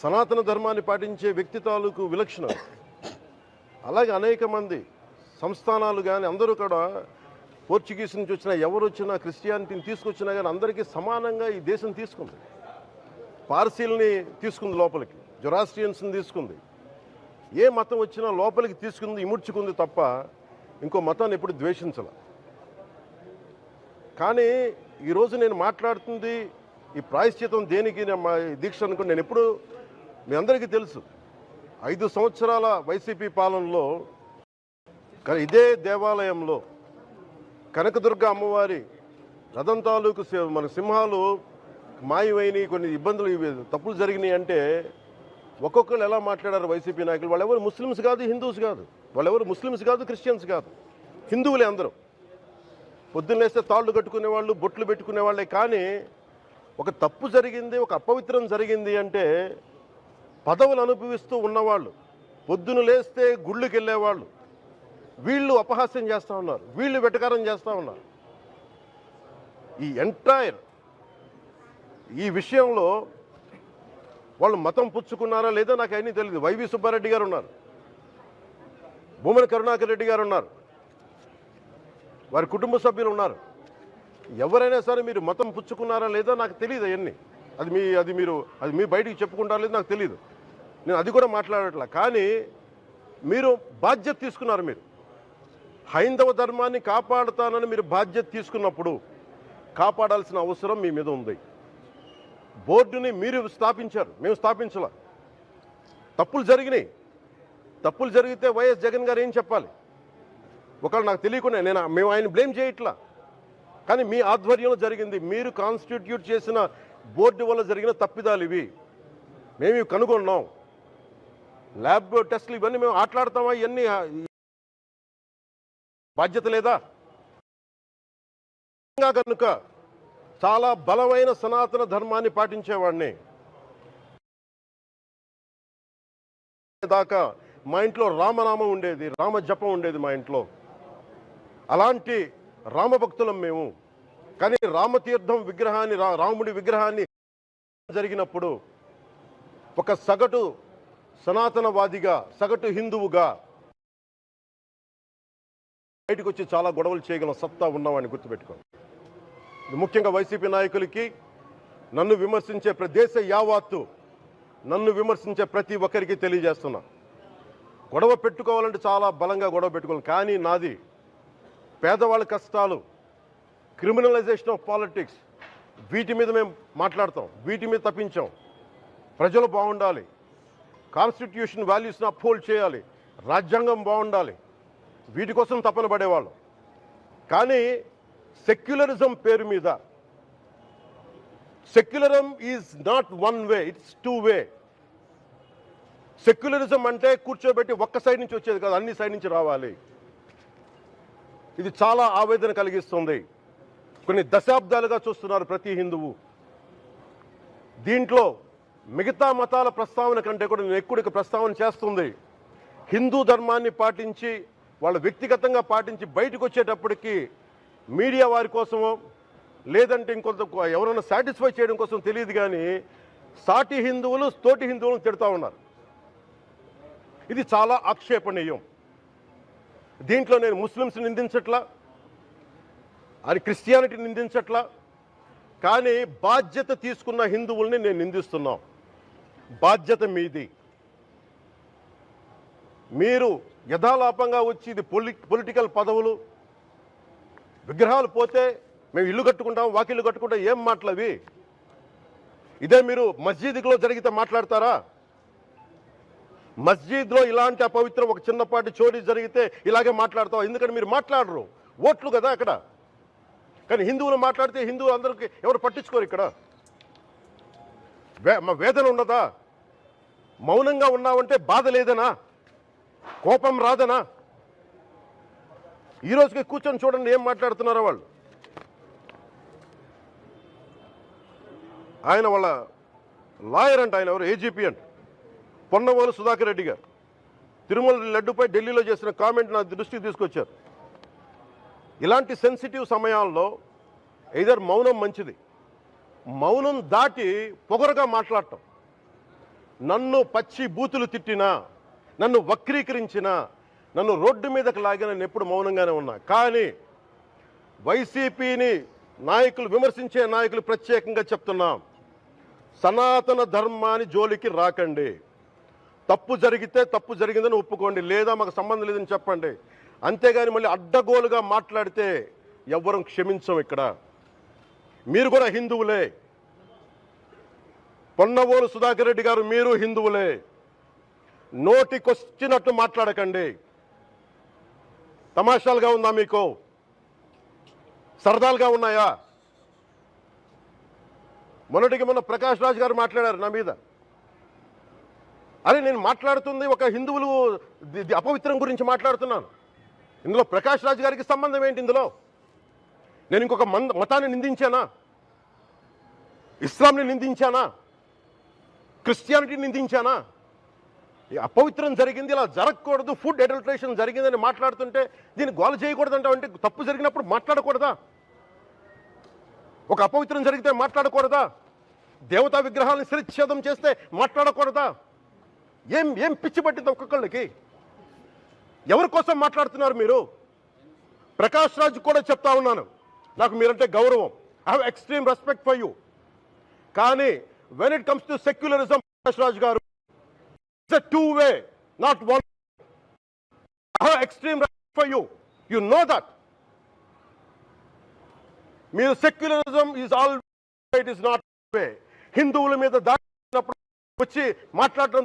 సనాతన ధర్మాన్ని పాటించే వ్యక్తి తాలూకు విలక్షణం. అలాగే అనేక మంది సంస్థానాలు కానీ అందరూ కూడా పోర్చుగీస్ నుంచి వచ్చిన ఎవరు వచ్చినా క్రిస్టియానిటీని తీసుకొచ్చినా కానీ అందరికీ సమానంగా ఈ దేశం తీసుకుంది. పార్సీల్ని తీసుకుంది లోపలికి జొరాస్ట్రియన్స్ని తీసుకుంది. ఏ మతం వచ్చినా లోపలికి తీసుకుంది ఇముడ్చుకుంది తప్ప ఇంకో మతాన్ని ఎప్పుడు ద్వేషించాల. కానీ ఈరోజు నేను మాట్లాడుతుంది ఈ ప్రాయశ్చితం దేనికి నా- మా దీక్ష అనుకుని నేను ఎప్పుడు మీ అందరికీ తెలుసు. ఐదు సంవత్సరాల వైసీపీ పాలనలో ఇదే దేవాలయంలో కనకదుర్గ అమ్మవారి రథం తాలూకు సి- మన సింహాలు మాయమైనవి కొన్ని ఇబ్బందులు ఇవి తప్పులు జరిగినాయి అంటే ఒక్కొక్కరు ఎలా మాట్లాడారు వైసీపీ నాయకులు? వాళ్ళెవరు ముస్లిమ్స్ కాదు హిందూస్ కాదు. వాళ్ళెవరు ముస్లిమ్స్ కాదు క్రిస్టియన్స్ కాదు. హిందువులే అందరూ. పొద్దున్న లేస్తే తాళ్ళు కట్టుకునే వాళ్ళు బొట్లు పెట్టుకునే వాళ్ళే కానీ ఒక తప్పు జరిగింది ఒక అపవిత్రం జరిగింది అంటే పదవులు అనుభవిస్తూ ఉన్నవాళ్ళు పొద్దున లేస్తే గుళ్ళకి వెళ్ళేవాళ్ళు వీళ్ళు అపహాస్యం చేస్తూ ఉన్నారు వీళ్ళు వెటకారం చేస్తూ ఉన్నారు. ఈ ఎంటైర్ ఈ విషయంలో వాళ్ళు మతం పుచ్చుకున్నారా లేదో నాకు అన్నీ తెలియదు వైవి సుబ్బారెడ్డి గారు ఉన్నారు భూమన కరుణాకర్ రెడ్డి గారు ఉన్నారు వారి కుటుంబ సభ్యులు ఉన్నారు. ఎవరైనా సరే మీరు మతం పుచ్చుకున్నారా లేదా నాకు తెలియదు అవన్నీ. అది మీ అది మీరు అది మీ బయటికి చెప్పుకుంటారా లేదో నాకు తెలియదు నేను అది కూడా మాట్లాడట్లా. కానీ మీరు బాధ్యత తీసుకున్నారు మీరు. హైందవ ధర్మాన్ని కాపాడుతానని మీరు బాధ్యత తీసుకున్నప్పుడు కాపాడాల్సిన అవసరం మీ మీద ఉంది. బోర్డుని మీరు స్థాపించారు. మేము స్థాపించలా. తప్పులు జరిగినాయి. తప్పులు జరిగితే వైఎస్ జగన్ గారు ఏం చెప్పాలి? ఒకవేళ నాకు తెలియకుండా నేను మేము ఆయన బ్లేమ్ చేయట్లా. కానీ మీ ఆధ్వర్యంలో జరిగింది. మీరు కాన్స్టిట్యూట్ చేసిన బోర్డు వల్ల జరిగిన తప్పిదాలు ఇవి. మేము ఇవి కనుగొన్నాం. ల్యాబ్ టెస్ట్లు ఇవన్నీ మేము ఆటలాడతామా? ఇవన్నీ బాధ్యత లేదా? కనుక చాలా బలమైన సనాతన ధర్మాన్ని పాటించేవాడిని. దాకా మా ఇంట్లో రామనామం ఉండేది. రామ జపం ఉండేది మా ఇంట్లో. అలాంటి రామభక్తులం మేము. కానీ రామతీర్థం విగ్రహాన్ని రా- రాముడి విగ్రహాన్ని జరిగినప్పుడు ఒక సగటు సనాతనవాదిగా సగటు హిందువుగా బయటకు వచ్చి చాలా గొడవలు చేయగలం సత్తా ఉన్నవాడిని గుర్తుపెట్టుకోండి ముఖ్యంగా వైసీపీ నాయకులకి నన్ను విమర్శించే ప్ర- దేశ యావాత్తు నన్ను విమర్శించే ప్రతి ఒక్కరికి తెలియజేస్తున్నా. గొడవ పెట్టుకోవాలంటే చాలా బలంగా గొడవ పెట్టుకోవాలి. కానీ నాది పేదవాళ్ళ కష్టాలు క్రిమినలైజేషన్ ఆఫ్ పాలిటిక్స్. వీటి మీద మేము మాట్లాడతాం. వీటి మీద తప్పించాం. ప్రజలు బాగుండాలి. కాన్స్టిట్యూషన్ వాల్యూస్ని అప్హోల్డ్ చేయాలి. రాజ్యాంగం బాగుండాలి. వీటి కోసం తపన పడేవాళ్ళం. కానీ సెక్యులరిజం పేరు మీద secularism is not one way it's two way. Secularism అంటే కూర్చోబెట్టి ఒక్క సైడ్ నుంచి వచ్చేది కాదు అన్ని సైడ్ నుంచి రావాలి. ఇది చాలా ఆవేదన కలిగిస్తుంది. కొన్ని దశాబ్దాలుగా చూస్తున్నారు ప్రతి హిందువు. దీంట్లో మిగతా మతాల ప్రస్తావన కంటే కూడా నేను ఎక్కువ ప్రస్తావన చేస్తుంది. హిందూ ధర్మాన్ని పాటించి వాళ్ళ వ్యక్తిగతంగా పాటించి బయటకు వచ్చేటప్పటికి మీడియా వారి కోసమో లేదంటే ఇంకొంత ఎవరైనా సాటిస్ఫై చేయడం కోసం తెలియదు కానీ సాటి హిందువులు తోటి హిందువులను తిడతా ఉన్నారు. ఇది చాలా ఆక్షేపణీయం. దీంట్లో నేను ముస్లిమ్స్ నిందించట్లా అది క్రిస్టియానిటీ నిందించట్లా? కానీ బాధ్యత తీసుకున్న హిందువుల్ని నేను నిందిస్తున్నాం. బాధ్యత మీది. మీరు యథాలాపంగా వచ్చి ఇది పొలి పొలిటికల్ పదవులు విగ్రహాలు పోతే మేము ఇల్లు కట్టుకుంటాం వాకిల్లు కట్టుకుంటాం ఏం మాటలవి ఇదే మీరు మస్జిద్లో జరిగితే మాట్లాడతారా? మస్జిద్లో ఇలాంటి అపవిత్రం ఒక చిన్నపాటి చోరీ జరిగితే ఇలాగే మాట్లాడతాం ఎందుకంటే మీరు మాట్లాడరు. ఓట్లు కదా అక్కడ. కానీ హిందువులు మాట్లాడితే హిందువులు అందరికీ ఎవరు పట్టించుకోరు ఇక్కడ? వే వేదన ఉండదా మౌనంగా ఉన్నావంటే బాధ లేదనా? కోపం రాదనా? ఈ రోజుకి కూర్చొని చూడండి ఏం మాట్లాడుతున్నారో వాళ్ళు. ఆయన వాళ్ళ లాయర్ అంట ఆయన ఎవరు? ఏజీపీ అంట. పొన్నవోలు సుధాకర్ రెడ్డి గారు. తిరుమల లడ్డుపై ఢిల్లీలో చేసిన కామెంట్ నా దృష్టికి తీసుకొచ్చారు. ఇలాంటి సెన్సిటివ్ సమయాల్లో ఇదర్ మౌనం మంచిది. మౌనం దాటి పొగరుగా మాట్లాడటం. నన్ను పచ్చి బూతులు తిట్టినా నన్ను వక్రీకరించినా నన్ను రోడ్డు మీదకి లాగిన నేను ఎప్పుడు మౌనంగానే ఉన్నా. కానీ వైసీపీని నాయకులు విమర్శించే నాయకులు ప్రత్యేకంగా చెప్తున్నాం. సనాతన ధర్మాన్ని జోలికి రాకండి. తప్పు జరిగితే తప్పు జరిగిందని ఒప్పుకోండి. లేదా మాకు సంబంధం లేదని చెప్పండి. అంతేగాని మళ్ళీ అడ్డగోలుగా మాట్లాడితే ఎవ్వరం క్షమించం ఇక్కడ. మీరు కూడా హిందువులే. పొన్నవోలు సుధాకర్ రెడ్డి గారు మీరు హిందువులే. నోటికొచ్చినట్టు మాట్లాడకండి. తమాషాలుగా ఉందా మీకు? సరదాలుగా ఉన్నాయా? మొన్నటికి మొన్న ప్రకాష్ రాజ్ గారు మాట్లాడారు నా మీద. అరే నేను మాట్లాడుతుంది ఒక హిందువులు అపవిత్రం గురించి మాట్లాడుతున్నాను. ఇందులో ప్రకాష్ రాజ్ గారికి సంబంధం ఏంటి ఇందులో? నేను ఇంకొక మంద మతాన్ని నిందించానా? ఇస్లాంని నిందించానా? క్రిస్టియానిటీని నిందించానా? ఈ అపవిత్రం జరిగింది ఇలా జరగకూడదు ఫుడ్ అడల్ట్రేషన్ జరిగిందని మాట్లాడుతుంటే దీన్ని గోల చేయకూడదు అంటే తప్పు జరిగినప్పుడు మాట్లాడకూడదా? ఒక అపవిత్రం జరిగితే మాట్లాడకూడదా? దేవతా విగ్రహాలను శిరచ్ఛేదం చేస్తే మాట్లాడకూడదా? ఏం ఏం పిచ్చి పట్టింది ఒక్కొక్కళ్ళకి? ఎవరి కోసం మాట్లాడుతున్నారు మీరు? ప్రకాష్ రాజ్ కూడా చెప్తా ఉన్నాను. నాకు మీరంటే గౌరవం. I have extreme respect for you కానీ when it comes to secularism Prakash Raj గారు it's two way not one I have extreme respect for you you know that మీరు secularism is all it is not way హిందువుల మీద దాడినప్పుడు వచ్చి మాట్లాడడం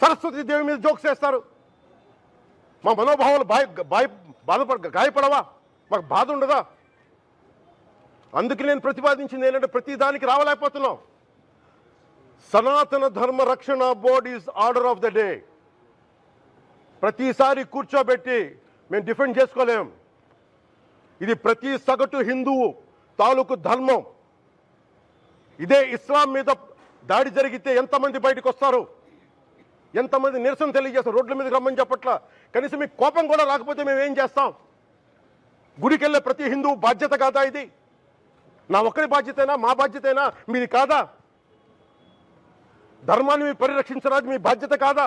సరస్వతి దేవి మీద jokes వేస్తారు. మా మనోభావాలు బాయ్ బాయ్ బాధపడ గాయపడవా? మాకు బాధ ఉండదా? అందుకే నేను ప్రతిపాదించింది ఏంటంటే ప్రతి దానికి రావలేకపోతున్నాం. Sanatana Dharma Rakshana board is order of the day. ప్రతిసారి కూర్చోబెట్టి మేము డిఫెండ్ చేసుకోలేం. ఇది ప్రతి సగటు హిందువు తాలూకు ధర్మం. ఇదే ఇస్లాం మీద దాడి జరిగితే ఎంతమంది బయటకు వస్తారు ఎంతమంది నిరసన తెలియజేస్తారు రోడ్ల మీదకి రమ్మని చెప్పట్లా? కనీసం మీకు కోపం కూడా రాకపోతే మేము ఏం చేస్తాం? గుడికెళ్ళే ప్రతి హిందువు బాధ్యత కాదా ఇది? నా ఒక్కరి బాధ్యతైనా? మా బాధ్యతైనా? మీది కాదా? ధర్మాన్ని మీరు పరిరక్షించరాదు మీ బాధ్యత కాదా?